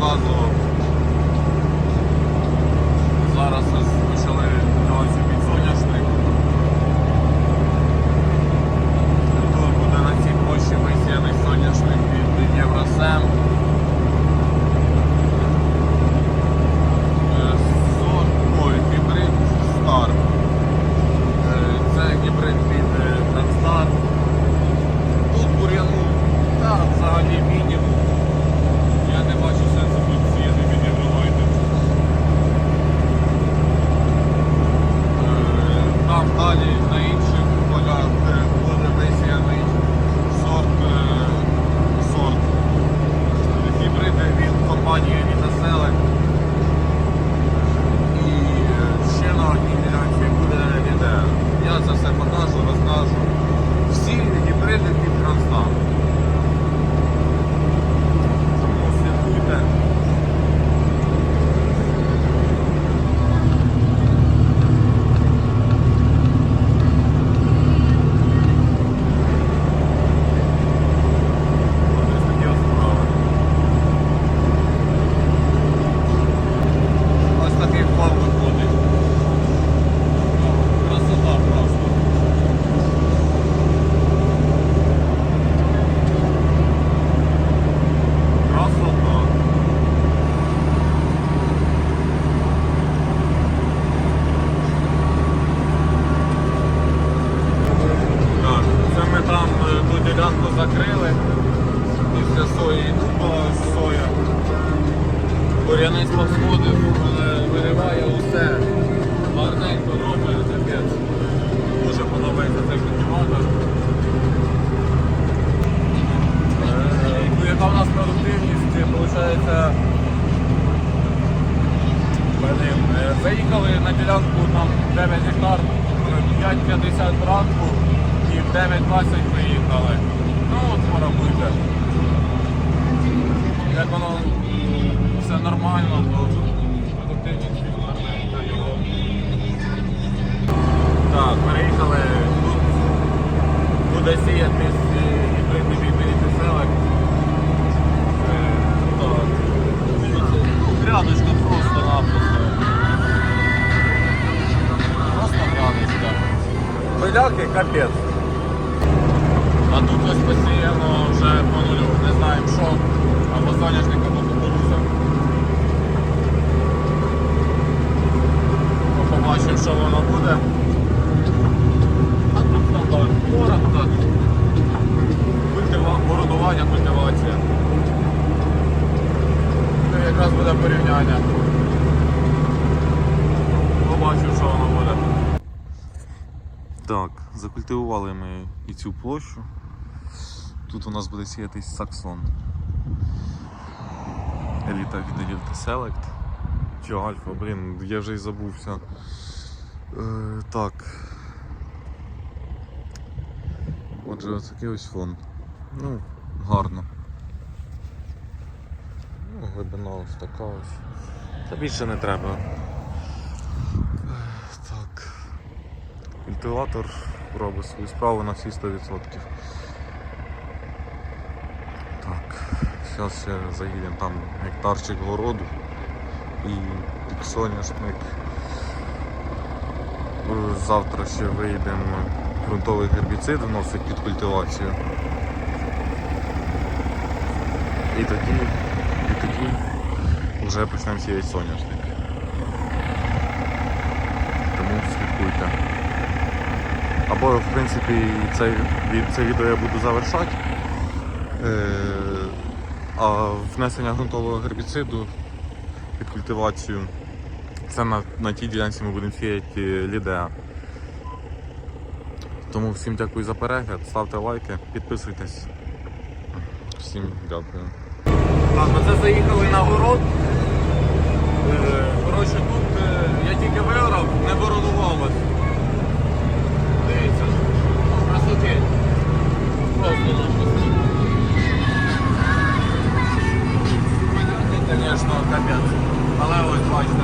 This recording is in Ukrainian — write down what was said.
kaasua. компанією від населення. Е, вириває усе. Гарненько робить, капець. Дуже подобається цей культиватор. Е, ну, Яка в нас продуктивність, виходить, блин, е, на ділянку там 9 гектар, е, 5,50 ранку і в 9.20 приїхали. Капець. А тут ось посіяно вже по нулю. Не знаємо що. Або соняшник, або кукуруза. Ну, Побачимо, що воно буде. А тут стандарт. Коротко. Бородування, культивація. Ну, якраз буде порівняння. Побачимо, що воно буде. Так, закультивували ми і цю площу. Тут у нас буде сіятись саксон. Еліта від Еліти Селект. Чи Альфа, блін, я вже й забувся. Е, так. Отже, ось такий ось фон. Ну, гарно. Ну, глибина ось така ось. Та більше не треба. Е, Так. Культиватор робить свою справу на всі 100%. Так, зараз ще заїдемо там гектарчик городу і під соняшник. Е, Завтра ще вийдемо ґрунтовий гербіцид вносить під культивацію. І тоді, і тоді вже почнемо сіяти соняшник. Тому слідкуйте. Або, в принципі, це, це відео я буду завершати. Е, а внесення ґрунтового гербіциду під культивацію. Це на, на тій ділянці ми будемо сіяти лідеа. Тому всім дякую за перегляд, ставте лайки, підписуйтесь. Всім дякую. Так, оце заїхали на город. Е, Коротше, тут е, я тільки виграв, звісно, капець. Але ось бачите.